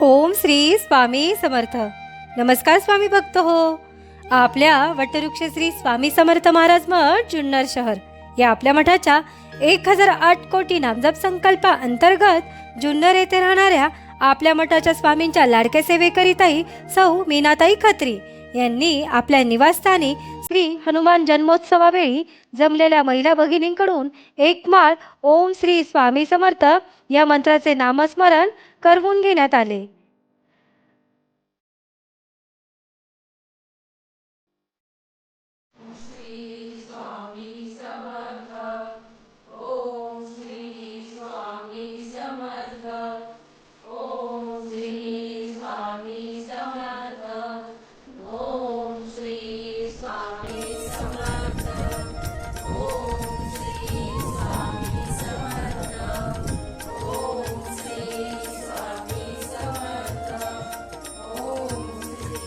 ओम श्री स्वामी समर्थ. नमस्कार स्वामी भक्त हो. आपल्या वटवृक्ष श्री स्वामी समर्थ महाराज मठ जुन्नर शहर. या आपल्या मठाच्या एक हजार आठ कोटी नामजप संकल्पा अंतर्गत जुन्नर येथे राहणाऱ्या आपल्या मठाच्या स्वामींच्या लाडक्या सेवेकरिताई सौ मीनाताई खत्री. यांनी आपल्या निवासस्थानी श्री हनुमान जन्मोत्सवावेळी जमलेल्या महिला भगिनींकडून एक माळ ओम श्री स्वामी समर्थ या मंत्राचे नामस्मरण करवून घेण्यात आले.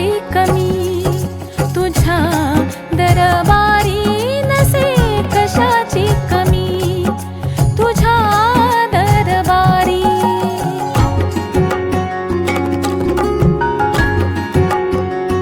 कशी कमी तुझ्या दरबार